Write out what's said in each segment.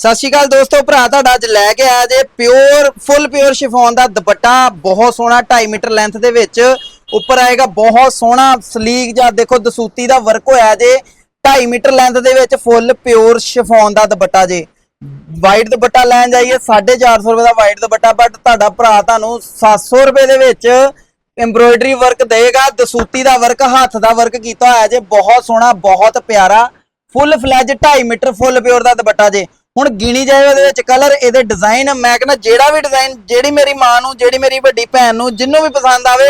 ਸਤਿ ਸ਼੍ਰੀ ਅਕਾਲ ਦੋਸਤੋ, ਭਰਾ ਤੁਹਾਡਾ ਅੱਜ ਲੈ ਕੇ ਆਇਆ ਜੇ ਪਿਓਰ ਫੁੱਲ ਪਿਓਰ ਸ਼ਿਫੋਨ ਦਾ ਦੁਪੱਟਾ। ਬਹੁਤ ਸੋਹਣਾ 2.5 ਮੀਟਰ ਲੈਂਥ ਦੇ ਵਿੱਚ। ਉੱਪਰ ਆਏਗਾ ਬਹੁਤ ਸੋਹਣਾ ਸਲੀਕ ਜਾਂ ਦੇਖੋ, ਦਸੂਤੀ ਦਾ ਵਰਕ ਹੋਇਆ ਜੇ। 2.5 ਮੀਟਰ ਲੈਂਥ ਦੇ ਵਿੱਚ ਫੁੱਲ ਪਿਓਰ ਸ਼ਿਫੋਨ ਦਾ ਦੁਪੱਟਾ ਜੇ। ਵਾਈਟ ਦੁਪੱਟਾ ਲੈਣ ਜਾਈਏ 450 ਰੁਪਏ ਦਾ ਵਾਈਟ ਦੁਪੱਟਾ ਬਟ ਤੁਹਾਡਾ ਭਰਾ ਤੁਹਾਨੂੰ 700 ਰੁਪਏ ਦੇ ਵਿੱਚ ਐਮਬ੍ਰੋਇਡਰੀ ਵਰਕ ਦੇਗਾ ਦਸੂਤੀ ਦਾ ਵਰਕ ਹੱਥ ਦਾ ਵਰਕ ਕੀਤਾ ਹੋਇਆ ਜੇ। ਬਹੁਤ ਸੋਹਣਾ, ਬਹੁਤ ਪਿਆਰਾ। ਫੁੱਲ ਫਲੈਜ 2.5 ਮੀਟਰ ਫੁੱਲ ਪਿਓਰ ਦਾ ਦੁਪੱਟਾ ਜੇ। ਹੁਣ ਗਿਣੀ ਜਾਏ ਉਹਦੇ ਵਿੱਚ ਕਲਰ ਇਹਦੇ ਡਿਜ਼ਾਈਨ ਮੈਂ ਕਹਿੰਦਾ ਜਿਹੜਾ ਵੀ ਡਿਜ਼ਾਈਨ ਜਿਹੜੀ ਮੇਰੀ ਮਾਂ ਨੂੰ, ਜਿਹੜੀ ਮੇਰੀ ਵੱਡੀ ਭੈਣ ਨੂੰ ਜਿੰਨੂੰ ਵੀ ਪਸੰਦ ਆਵੇ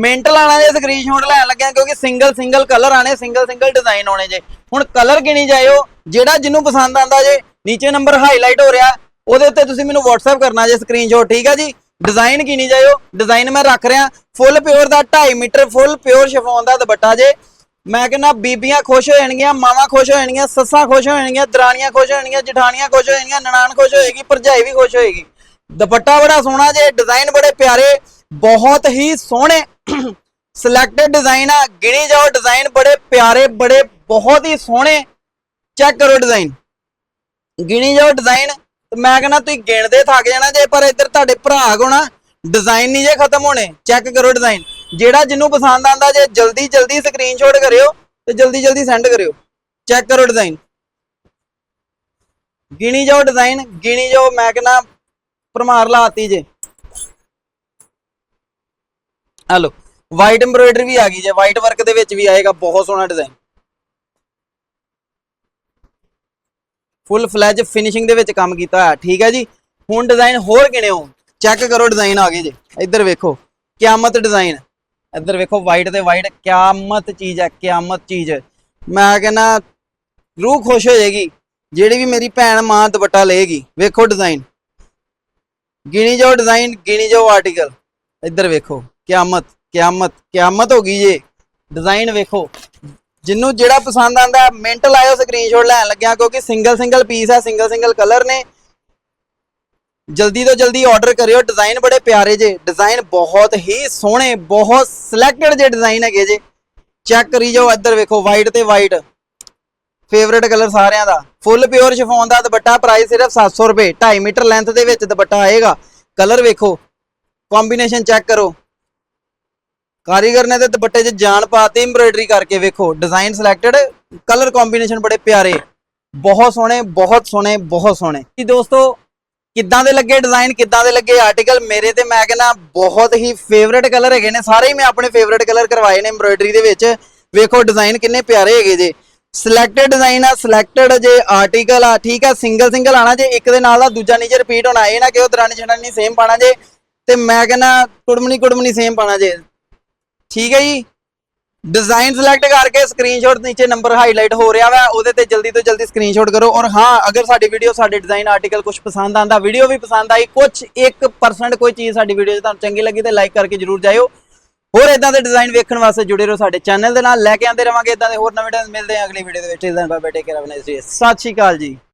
ਮਿੰਟ ਲਾਣਾ ਜੇ ਸਕਰੀਨਸ਼ਾਟ ਲੈਣ ਲੱਗਿਆ ਕਿਉਂਕਿ ਸਿੰਗਲ ਸਿੰਗਲ ਕਲਰ ਆਣੇ ਸਿੰਗਲ ਸਿੰਗਲ ਡਿਜ਼ਾਈਨ ਆਉਣੇ ਜੇ। ਹੁਣ ਕਲਰ ਗਿਣੀ ਜਾਇਓ, ਜਿਹੜਾ ਜਿਹਨੂੰ ਪਸੰਦ ਆਂਦਾ ਜੇ, ਨੀਚੇ ਨੰਬਰ ਹਾਈਲਾਈਟ ਹੋ ਰਿਹਾ, ਉਹਦੇ ਉੱਤੇ ਤੁਸੀਂ ਮੈਨੂੰ WhatsApp ਕਰਨਾ ਜੇ ਸਕਰੀਨਸ਼ਾਟ ਠੀਕ ਆ ਜੀ? ਡਿਜ਼ਾਈਨ ਗਿਣੀ ਜਾਇਓ ਡਿਜ਼ਾਈਨ ਮੈਂ ਰੱਖ ਰਿਹਾ ਫੁੱਲ ਪਿਓਰ ਦਾ 2.5 ਮੀਟਰ ਫੁੱਲ ਪਿਓਰ ਸ਼ਿਫੋਨ ਦਾ ਦੁਪੱਟਾ ਜੇ। ਮੈਂ ਕਹਿੰਦਾ ਬੀਬੀਆਂ ਖੁਸ਼ ਹੋ ਜਾਣਗੀਆਂ, ਮਾਵਾਂ ਖੁਸ਼ ਹੋ ਜਾਣਗੀਆਂ, ਸੱਸਾਂ ਖੁਸ਼ ਹੋ ਜਾਣਗੀਆਂ, ਦਰਾਣੀਆਂ ਖੁਸ਼ ਹੋ ਜਾਣਗੀਆਂ, ਜਠਾਣੀਆਂ ਖੁਸ਼ ਹੋ ਜਾਣਗੀਆਂ, ਨਨਾਣ ਖੁਸ਼ ਹੋਏਗੀ, ਭਰਜਾਈ ਵੀ ਖੁਸ਼ ਹੋਏਗੀ। ਦੁਪੱਟਾ ਬੜਾ ਸੋਹਣਾ ਜੇ ਡਿਜ਼ਾਈਨ ਬੜੇ ਪਿਆਰੇ, ਬਹੁਤ ਹੀ ਸੋਹਣੇ ਸਿਲੈਕਟਡ ਡਿਜ਼ਾਈਨ ਆ। ਗਿਣੀ ਜਾਓ ਡਿਜ਼ਾਈਨ ਬੜੇ ਪਿਆਰੇ, ਬੜੇ ਬਹੁਤ ਹੀ ਸੋਹਣੇ। ਚੈੱਕ ਕਰੋ ਡਿਜ਼ਾਈਨ ਗਿਣੀ ਜਾਓ ਡਿਜ਼ਾਈਨ ਤੇ ਮੈਂ ਕਹਿੰਦਾ ਤੁਸੀਂ ਗਿਣਦੇ ਥੱਕ ਜਾਣਾ ਜੇ, ਪਰ ਇੱਧਰ ਤੁਹਾਡੇ ਭਰਾ ਕੋਣਾ ਡਿਜ਼ਾਈਨ ਨਹੀਂ ਜੇ ਖਤਮ ਹੋਣੇ। ਚੈੱਕ ਕਰੋ ਡਿਜ਼ਾਈਨ ਜਿਹੜਾ ਜਿਹਨੂੰ ਪਸੰਦ ਆਂਦਾ ਜੇ ਜਲਦੀ ਜਲਦੀ ਸਕਰੀਨਸ਼ਾਟ ਕਰਿਓ ਤੇ ਜਲਦੀ ਜਲਦੀ ਸੈਂਡ ਕਰਿਓ। ਚੈੱਕ ਕਰੋ ਡਿਜ਼ਾਈਨ ਗਿਣੀ ਜਾਓ ਡਿਜ਼ਾਈਨ ਗਿਣੀ ਜਾਓ, ਮੈਂ ਕਹਿੰਦਾ ਭਰਮਾਰ ਲਾਤੀ ਜੇ। ਹਲੋ ਵਾਈਟ ਐਮਬ੍ਰੋਇਡਰੀ ਵੀ ਆ ਗਈ ਜੇ ਵਾਈਟ ਵਰਕ ਦੇ ਵਿੱਚ ਵੀ ਆਏਗਾ, ਬਹੁਤ ਸੋਹਣਾ ਡਿਜ਼ਾਈਨ ਫੁੱਲ ਫਲੈਜ ਫਿਨਿਸ਼ਿੰਗ ਦੇ ਵਿੱਚ ਕੰਮ ਕੀਤਾ ਹੋਇਆ, ਠੀਕ ਹੈ ਜੀ? ਹੁਣ ਡਿਜ਼ਾਈਨ ਹੋਰ ਗਿਣਿਓ। ਚੈੱਕ ਕਰੋ ਡਿਜ਼ਾਈਨ ਆ ਗਏ ਜੇ। ਇੱਧਰ ਵੇਖੋ, ਕਿਆਮਤ ਡਿਜ਼ਾਈਨ ਇੱਧਰ ਵੇਖੋ ਵਾਈਟ ਤੇ ਵਾਈਟ ਕਿਆਮਤ ਚੀਜ਼ ਹੈ, ਕਿਆਮਤ ਚੀਜ਼। ਮੈਂ ਕਹਿੰਦਾ, ਰੂਹ ਖੁਸ਼ ਹੋ ਜਾਏਗੀ, ਜਿਹੜੀ ਵੀ ਮੇਰੀ ਭੈਣ ਮਾਂ ਦੁਪੱਟਾ ਲਏਗੀ। ਵੇਖੋ ਡਿਜ਼ਾਈਨ ਗਿਣੀ ਜਾਓ ਡਿਜ਼ਾਈਨ ਗਿਣੀ ਜਾਓ ਆਰਟੀਕਲ ਇੱਧਰ ਵੇਖੋ, ਕਿਆਮਤ ਕਿਆਮਤ ਕਿਆਮਤ ਹੋ ਗਈ ਜੇ। ਡਿਜ਼ਾਈਨ ਵੇਖੋ। ਜਿੰਨੂੰ ਜਿਹੜਾ ਪਸੰਦ ਆਂਦਾ ਮਿੰਟ ਲਾਇਓ ਸਕਰੀਨਸ਼ਾਟ ਲੈਣ ਲੱਗਿਆ, ਕਿਉਂਕਿ ਸਿੰਗਲ ਸਿੰਗਲ ਪੀਸ ਹੈ ਸਿੰਗਲ ਸਿੰਗਲ ਕਲਰ ਨੇ। ਜਲਦੀ ਤੋਂ ਜਲਦੀ ਆਰਡਰ ਕਰਿਓ। ਡਿਜ਼ਾਈਨ ਬੜੇ ਪਿਆਰੇ ਜੇ। ਡਿਜ਼ਾਈਨ ਬਹੁਤ ਹੀ ਸੋਹਣੇ, ਬਹੁਤ ਸਿਲੈਕਟਡ ਜੇ ਡਿਜ਼ਾਈਨ ਹੈਗੇ ਜੇ। ਚੈੱਕ ਕਰੀ ਜਾਓ ਇੱਧਰ ਵੇਖੋ ਵਾਈਟ ਤੇ ਵਾਈਟ ਫੇਵਰੇਟ ਕਲਰ ਸਾਰਿਆਂ ਦਾ। ਫੁੱਲ ਪਿਓਰ ਸ਼ਿਫੋਨ ਦਾ ਦੁਪੱਟਾ ਪ੍ਰਾਈਸ ਸਿਰਫ 700 ਰੁਪਏ। 2.5 ਮੀਟਰ ਲੈਂਥ ਦੇ ਵਿੱਚ ਦੁਪੱਟਾ ਆਏਗਾ। ਕਲਰ ਵੇਖੋ। ਕੰਬੀਨੇਸ਼ਨ ਚੈੱਕ ਕਰੋ। ਕਾਰੀਗਰ ਨੇ ਤੇ ਦੁਪੱਟੇ 'ਚ ਜਾਨ ਪਾਤੀ ਐਮਬ੍ਰੋਇਡਰੀ ਕਰਕੇ ਵੇਖੋ। ਡਿਜ਼ਾਈਨ ਸਿਲੈਕਟਡ ਕਲਰ ਕੰਬੀਨੇਸ਼ਨ ਬੜੇ ਪਿਆਰੇ। ਬਹੁਤ ਸੋਹਣੇ ਬਹੁਤ ਸੋਹਣੇ ਬਹੁਤ ਸੋਹਣੇ। ਜੀ ਦੋਸਤੋ ਕਿੱਦਾਂ ਦੇ ਲੱਗੇ ਡਿਜ਼ਾਈਨ ਕਿੱਦਾਂ ਦੇ ਲੱਗੇ ਆਰਟੀਕਲ ਮੇਰੇ ਤੇ ਮੈਂ ਕਹਿੰਦਾ ਬਹੁਤ ਹੀ ਫੇਵਰੇਟ ਕਲਰ ਹੈਗੇ ਨੇ। ਸਾਰੇ ਹੀ ਮੈਂ ਆਪਣੇ ਫੇਵਰੇਟ ਕਲਰ ਕਰਵਾਏ ਨੇ ਐਮਬ੍ਰੋਇਡਰੀ ਦੇ ਵਿੱਚ। ਵੇਖੋ ਡਿਜ਼ਾਈਨ ਕਿੰਨੇ ਪਿਆਰੇ ਹੈਗੇ ਜੇ। ਸਿਲੈਕਟਡ ਡਿਜ਼ਾਈਨ ਆ ਸਿਲੈਕਟਡ ਜੇ ਆਰਟੀਕਲ ਆ, ਠੀਕ ਆ ਸਿੰਗਲ ਸਿੰਗਲ ਆਣਾ ਜੇ, ਇੱਕ ਦੇ ਨਾਲ ਦਾ, ਦੂਜਾ ਨੀਚੇ ਰਿਪੀਟ ਹੋਣਾ, ਇਹ ਨਾ ਕਿ ਉਹ ਦਰਾਨੀ ਛੜਾਨੀ ਸੇਮ ਪਾਣਾ ਜੇ। ਤੇ ਮੈਂ ਕਹਿੰਦਾ ਕੁੜਮਣੀ ਕੁੜਮਣੀ ਸੇਮ ਪਾਣਾ ਜੇ। ਠੀਕ ਹੈ ਜੀ? ਡਿਜ਼ਾਈਨ ਸਿਲੈਕਟ ਕਰਕੇ ਸਕਰੀਨਸ਼ਾਟ ਨੀਚੇ ਨੰਬਰ ਹਾਈਲਾਈਟ ਹੋ ਰਿਹਾ ਵਾ, ਉਹਦੇ ਤੇ ਜਲਦੀ ਤੋਂ ਜਲਦੀ ਸਕਰੀਨਸ਼ਾਟ ਕਰੋ। ਔਰ ਹਾਂ, ਅਗਰ ਸਾਡੀ ਵੀਡੀਓ ਸਾਡੇ ਡਿਜ਼ਾਈਨ ਆਰਟੀਕਲ ਕੁਝ ਪਸੰਦ ਆਂਦਾ ਵੀਡੀਓ ਵੀ ਪਸੰਦ ਆਈ ਕੁਝ 1% ਕੋਈ ਚੀਜ਼ ਸਾਡੀ ਵੀਡੀਓ 'ਚ ਤੁਹਾਨੂੰ ਚੰਗੀ ਲੱਗੀ ਤੇ ਲਾਈਕ ਕਰਕੇ ਜਰੂਰ ਜਾਇਓ। ਹੋਰ ਇਦਾਂ ਦੇ ਡਿਜ਼ਾਈਨ ਵੇਖਣ ਵਾਸਤੇ ਜੁੜੇ ਰਹੋ ਸਾਡੇ ਚੈਨਲ ਦੇ ਨਾਲ। ਲੈ ਕੇ ਆਂਦੇ ਰਵਾਂਗੇ ਇਦਾਂ ਦੇ ਹੋਰ ਨਵੇਂ ਡਿਜ਼ਾਈਨ ਮਿਲਦੇ ਆ ਅਗਲੀ ਵੀਡੀਓ ਦੇ ਵਿੱਚ। ਇਦਾਂ ਬਾਏ ਟੇਕ ਕੇਅਰ ਆਪਣੇ ਸਤਿ ਸ਼੍ਰੀ ਅਕਾਲ ਜੀ।